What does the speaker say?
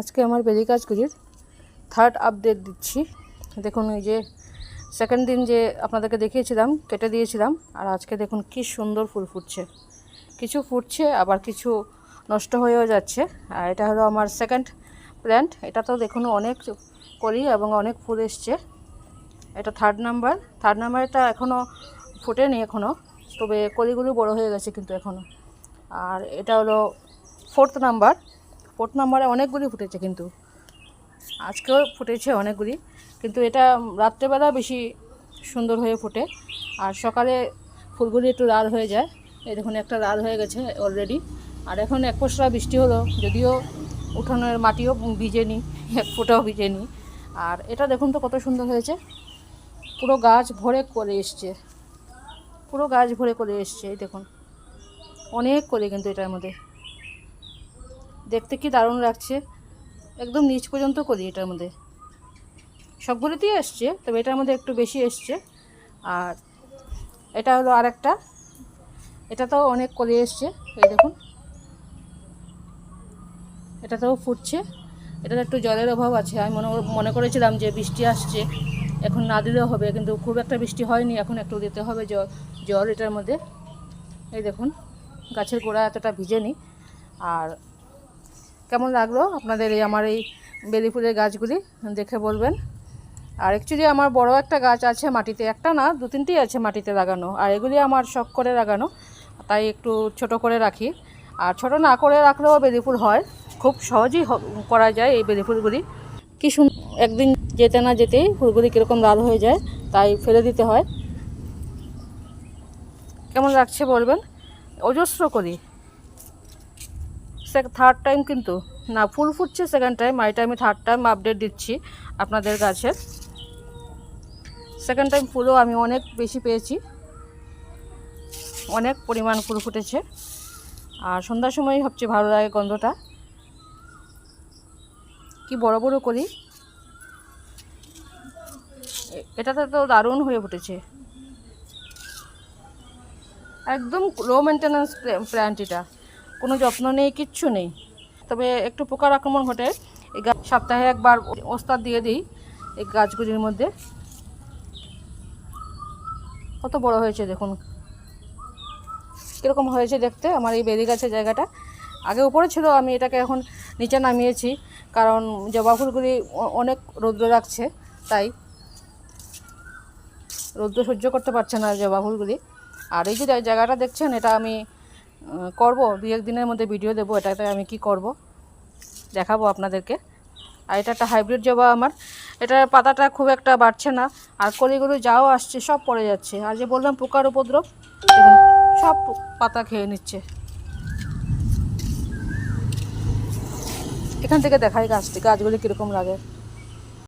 আজকে আমার বেলি গাছগুলির থার্ড আপডেট দিচ্ছি। দেখুন এই যে সেকেন্ড দিন যে আপনাদেরকে দেখিয়েছিলাম, কেটে দিয়েছিলাম, আর আজকে দেখুন কি সুন্দর ফুল ফুটছে। কিছু ফুটছে, আবার কিছু নষ্ট হয়েও যাচ্ছে, আর এটা হলো আমার সেকেন্ড প্ল্যান্ট এটা তো দেখুন অনেক করি এবং অনেক ফুল এসছে। এটা থার্ড নাম্বার থার্ড নাম্বারটা এখনও ফোটেনি এখনও তবে কলিগুলো বড় হয়ে গেছে কিন্তু এখনও আর এটা হলো ফোর্থ নাম্বার ফোর্থ নাম্বারে অনেকগুলি ফুটেছে কিন্তু। আজকেও ফুটেছে অনেকগুলি। কিন্তু এটা রাত্রেবেলা বেশি সুন্দর হয়ে ফোটে। আর সকালে ফুলগুলি একটু লাল হয়ে যায়। এই দেখুন, একটা লাল হয়ে গেছে অলরেডি আর এখন এক পশলা বৃষ্টি হলো, যদিও উঠানের মাটিও ভিজেনি, এক ফোঁটাও ভিজেনি। আর এটা দেখুন তো কত সুন্দর হয়েছে। পুরো গাছ ভরে করে এসছে। পুরো গাছ ভরে করে এসছে, এই দেখুন। অনেক করে কিন্তু এটার মধ্যে। দেখতে কি দারুণ লাগছে। একদম নিচ পর্যন্ত করি এটার মধ্যে। সবগুলিতেই এসছে, তবে এটার মধ্যে একটু বেশি এসছে। আর এটা হলো আর আরেকটা এটাতেও অনেক করে এসছে, এই দেখুন। এটাতেও ফুটছে। এটাতে একটু জলের অভাব আছে। আমি মনে মনে করেছিলাম যে বৃষ্টি আসছে, এখন না দিলেও হবে, কিন্তু খুব একটা বৃষ্টি হয়নি, এখন একটু দিতে হবে জল জল এটার মধ্যে। এই দেখুন, গাছের গোড়া এতটা ভিজেনি। আর কেমন লাগল আপনাদের এই আমার এই বেলি ফুলের গাছগুলি দেখে বলবেন? আর অ্যাকচুয়ালি আমার বড় একটা গাছ আছে মাটিতে, একটা না, দু তিনটেই আছে মাটিতে লাগানো, আর এগুলি আমার শখ করে লাগানো, তাই একটু ছোট করে রাখি। আর ছোট না করে রাখলেও বেলি ফুল হয়, খুব সহজেই করা যায় এই বেলি ফুলগুলি কি সুন্দর একদিন যেতে না যেতেই ফুলগুলি কীরকম লাল হয়ে যায়, তাই ফেলে দিতে হয়। কেমন লাগছে বলবেন? অজস্র করি। থার্ড টাইম কিন্তু। না ফুল ফুটছে সেকেন্ড টাইম এটা আমি থার্ড টাইম আপডেট দিচ্ছি আপনাদের গাছের সেকেন্ড টাইম ফুলও আমি অনেক বেশি পেয়েছি। অনেক পরিমাণ ফুল ফুটেছে। আর সন্ধ্যার সময় সবচেয়ে ভালো লাগে গন্ধটা। কি বড় বড় করি এটাতে তো দারুণ হয়ে ফুটেছে। একদম লো মেনটেন্যান্স প্ল্যান্ট এটা। কোনো যত্ন নেই, কিচ্ছু নেই। তবে একটু পোকার আক্রমণ ঘটে। এই গাছ সপ্তাহে একবার ওস্তাদ দিয়ে দিই এই গাছগুলির মধ্যে। কত বড় হয়েছে দেখুন। কীরকম হয়েছে দেখতে আমার এই বেরি গাছের জায়গাটা। আগে উপরে ছিল, আমি এটাকে এখন নিচে নামিয়েছি, কারণ জবা ফুলগুলি অনেক রৌদ্র রাখছে, তাই রৌদ্র সহ্য করতে পারছে না জবা ফুলগুলি। আর এই যে জায়গাটা দেখছেন, এটা আমি করব। এক দিনের মধ্যে ভিডিও দেবো এটাতে আমি কি করব। দেখাবো আপনাদেরকে। আর এটা একটা হাইব্রিড জবা আমার। এটার পাতাটা খুব একটা বাড়ছে না। আর কলিগুলো যাও আসছে, সব পড়ে যাচ্ছে। আর যে বললাম পোকার উপদ্রব সব পাতা খেয়ে নিচ্ছে। এখান থেকে দেখাই গাছটি গাছগুলি কীরকম লাগে।